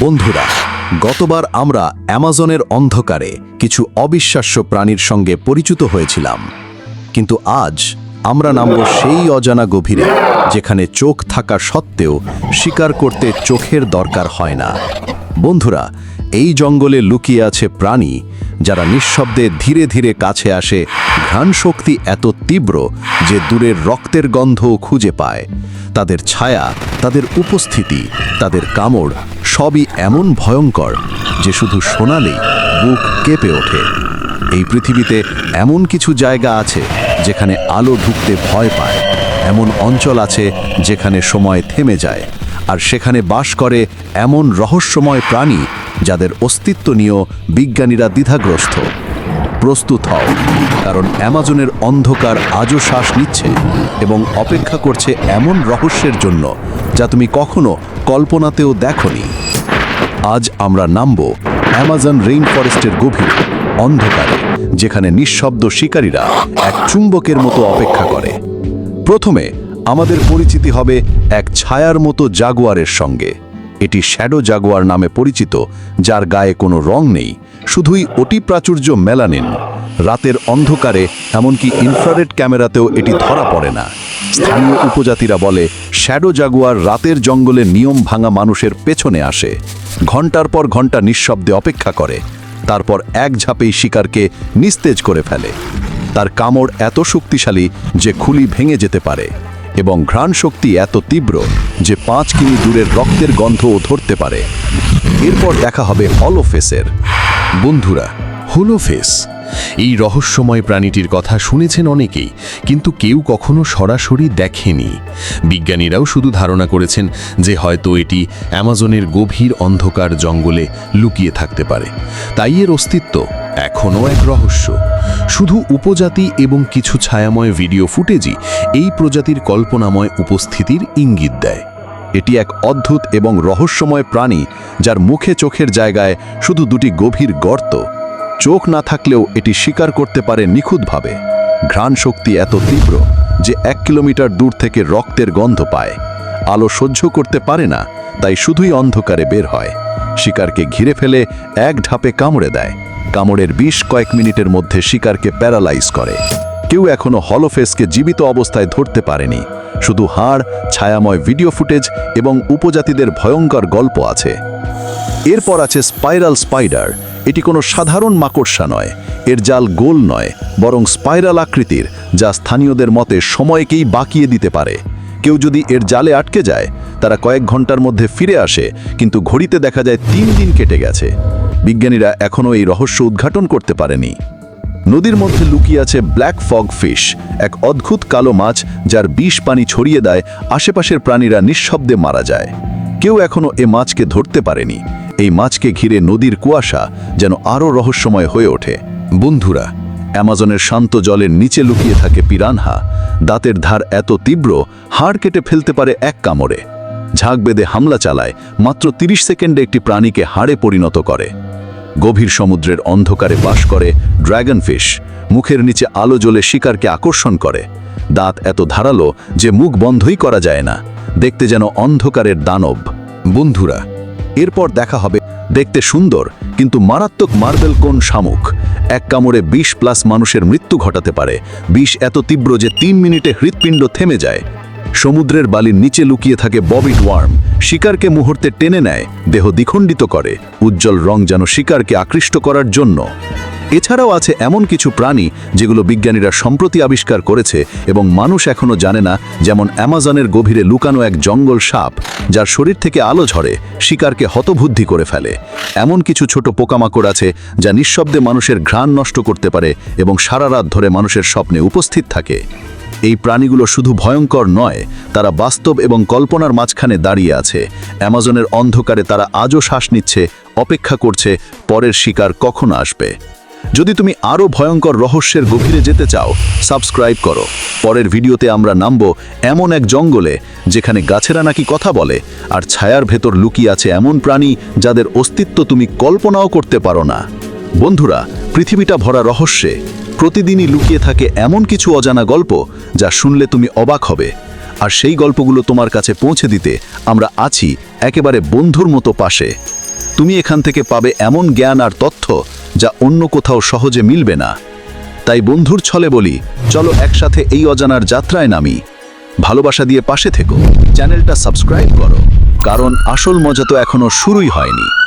বন্ধুরা, গতবার আমরা অ্যামাজনের অন্ধকারে কিছু অবিশ্বাস্য প্রাণীর সঙ্গে পরিচিত হয়েছিলাম। কিন্তু আজ আমরা নামব সেই অজানা গভীরে, যেখানে চোখ থাকা সত্ত্বেও শিকার করতে চোখের দরকার হয় না। বন্ধুরা, এই জঙ্গলে লুকিয়ে আছে প্রাণী, যারা নিঃশব্দে ধীরে ধীরে কাছে আসে ঘ্রাণ শক্তি এত তীব্র যে দূরের রক্তের গন্ধও খুঁজে পায়। তাদের ছায়া, তাদের উপস্থিতি, তাদের কামড় সবই এমন ভয়ঙ্কর যে শুধু শোনালেই বুক কেঁপে ওঠে। এই পৃথিবীতে এমন কিছু জায়গা আছে যেখানে আলো ঢুকতে ভয় পায়। এমন অঞ্চল আছে যেখানে সময় থেমে যায়। আর সেখানে বাস করে এমন রহস্যময় প্রাণী যাদের অস্তিত্ব নিয়েও বিজ্ঞানীরা দ্বিধাগ্রস্ত। প্রস্তুত হও, কারণ অ্যামাজনের অন্ধকার আজও শ্বাস নিচ্ছে এবং অপেক্ষা করছে এমন রহস্যের জন্য যা তুমি কখনো কল্পনাতেও দেখনি। আজ আমরা নামব অ্যামাজন রেইন ফরেস্টের গভীর, অন্ধকারে, যেখানে নিঃশব্দ শিকারীরা এক চুম্বকের মতো অপেক্ষা করে। প্রথমে আমাদের পরিচিতি হবে এক ছায়ার মতো জাগুয়ারের সঙ্গে। এটি শ্যাডো জাগুয়ার নামে পরিচিত, যার গায়ে কোনো রং নেই, শুধুই অতি প্রাচুর্য মেলানিন। রাতের অন্ধকারে, এমনকি ইনফ্রারেড ক্যামেরাতেও এটি ধরা পড়ে না। স্থানীয় উপজাতিরা বলে, শ্যাডো জাগুয়ার রাতের জঙ্গলে নিয়ম ভাঙা মানুষের পেছনে আসে। ঘণ্টার পর ঘণ্টা নিঃশব্দে অপেক্ষা করে। তারপর এক ঝাপেই শিকারকে নিস্তেজ করে ফেলে। তার কামড় এত শক্তিশালী যে খুলি ভেঙে যেতে পারে। এবং ঘ্রাণ শক্তি এত তীব্র যে পাঁচ কিমি দূরের রক্তের গন্ধও ধরতে পারে। এরপর দেখা হবে হলোফেসের। বন্ধুরা, হোলোফেস, এই রহস্যময় প্রাণীটির কথা শুনেছেন অনেকেই, কিন্তু কেউ কখনো সরাসরি দেখেনি। বিজ্ঞানীরাও শুধু ধারণা করেছেন যে হয়তো এটি অ্যামাজনের গভীর অন্ধকার জঙ্গলে লুকিয়ে থাকতে পারে। তাই এর অস্তিত্ব এখনও এক রহস্য। শুধু উপজাতি এবং কিছু ছায়াময় ভিডিও ফুটেজই এই প্রজাতির কল্পনাময় উপস্থিতির ইঙ্গিত দেয়। এটি এক অদ্ভুত এবং রহস্যময় প্রাণী যার মুখে চোখের জায়গায় শুধু দুটি গভীর গর্ত। চোখ না থাকলেও এটি শিকার করতে পারে নিখুঁতভাবে। ঘ্রাণ শক্তি এত তীব্র যে এক কিলোমিটার দূর থেকে রক্তের গন্ধ পায়। আলো সহ্য করতে পারে না, তাই শুধুই অন্ধকারে বের হয়। শিকারকে ঘিরে ফেলে এক ঢাপে কামড়ে দেয়। কামড়ের বিশ কয়েক মিনিটের মধ্যে শিকারকে প্যারালাইজ করে। কেউ এখনও হলোফেসকে জীবিত অবস্থায় ধরতে পারেনি। শুধু হাড়, ছায়াময় ভিডিও ফুটেজ এবং উপজাতিদের ভয়ঙ্কর গল্প আছে। এরপর আছে স্পাইরাল স্পাইডার এটি কোনো সাধারণ মাকড়সা নয়। এর জাল গোল নয়, বরং স্পাইরাল আকৃতির, যা স্থানীয়দের মতে সময়কেই বাকিয়ে দিতে পারে। কেউ যদি এর জালে আটকে যায়, তারা কয়েক ঘণ্টার মধ্যে ফিরে আসে, কিন্তু ঘড়িতে দেখা যায় তিন দিন কেটে গেছে। বিজ্ঞানীরা এখনও এই রহস্য উদ্ঘাটন করতে পারেনি। নদীর মধ্যে লুকিয়ে আছে ব্ল্যাক ফগ ফিশ, এক অদ্ভুত কালো মাছ যার বিষ পানি ছড়িয়ে দেয়, আশেপাশের প্রাণীরা নিঃশব্দে মারা যায়। কেউ এখনও এ মাছকে ধরতে পারেনি। এই মাছকে ঘিরে নদীর কুয়াশা যেন আরও রহস্যময় হয়ে ওঠে। বন্ধুরা, অ্যামাজনের শান্ত জলের নিচে লুকিয়ে থাকে পিরানহা। দাঁতের ধার এত তীব্র, হাড় কেটে ফেলতে পারে এক কামড়ে। ঝাঁক বেঁধে হামলা চালায়, মাত্র ৩০ সেকেন্ডে একটি প্রাণীকে হাড়ে পরিণত করে। গভীর সমুদ্রের অন্ধকারে বাস করে ড্র্যাগন ফিশ মুখের নিচে আলো জ্বলে শিকারকে আকর্ষণ করে। দাঁত এত ধারালো যে মুখ বন্ধই করা যায় না। দেখতে যেন অন্ধকারের দানব। বন্ধুরা, এরপর দেখা হবে দেখতে সুন্দর কিন্তু মারাত্মক মার্বেল কোন শামুক। এক কামড়ে বিশ প্লাস মানুষের মৃত্যু ঘটাতে পারে। বিষ এত তীব্র যে তিন মিনিটে হৃৎপিণ্ড থেমে যায়। সমুদ্রের বালির নিচে লুকিয়ে থাকে ববিট ওয়ার্ম শিকারকে মুহূর্তে টেনে নেয়, দেহ দ্বিখণ্ডিত করে। উজ্জ্বল রং যেন শিকারকে আকৃষ্ট করার জন্য। এছাড়াও আছে এমন কিছু প্রাণী যেগুলো বিজ্ঞানীরা সম্প্রতি আবিষ্কার করেছে এবং মানুষ এখনও জানে না, যেমন অ্যামাজনের গভীরে লুকানো এক জঙ্গল সাপ, যার শরীর থেকে আলো ঝরে, শিকারকে হতবুদ্ধি করে ফেলে। এমন কিছু ছোট পোকামাকড় আছে যা নিঃশব্দে মানুষের ঘ্রাণ নষ্ট করতে পারে এবং সারা রাত ধরে মানুষের স্বপ্নে উপস্থিত থাকে। এই প্রাণীগুলো শুধু ভয়ঙ্কর নয়, তারা বাস্তব এবং কল্পনার মাঝখানে দাঁড়িয়ে আছে। অ্যামাজনের অন্ধকারে তারা আজও শ্বাস নিচ্ছে, অপেক্ষা করছে, পরের শিকার কখন আসবে। যদি তুমি আরও ভয়ঙ্কর রহস্যের গভীরে যেতে চাও, সাবস্ক্রাইব করো। পরের ভিডিওতে আমরা নামব এমন এক জঙ্গলে, যেখানে গাছেরা নাকি কথা বলে, আর ছায়ার ভেতর লুকিয়ে আছে এমন প্রাণী যাদের অস্তিত্ব তুমি কল্পনাও করতে পারো না। বন্ধুরা পৃথিবীটা ভরা রহস্যে, প্রতিদিনই লুকিয়ে থাকে এমন কিছু অজানা গল্প যা শুনলে তুমি অবাক হবে। আর সেই গল্পগুলো তোমার কাছে পৌঁছে দিতে আমরা আছি একেবারে বন্ধুর মতো পাশে। তুমি এখান থেকে পাবে এমন জ্ঞান আর তথ্য যা অন্য কোথাও সহজে মিলবে না। তাই বন্ধুর ছলে বলি, চলো একসাথে এই অজানার যাত্রায় নামি। ভালোবাসা দিয়ে পাশে থেকো। চ্যানেলটা সাবস্ক্রাইব করো। কারণ আসল মজা তো এখনও শুরুই হয়নি।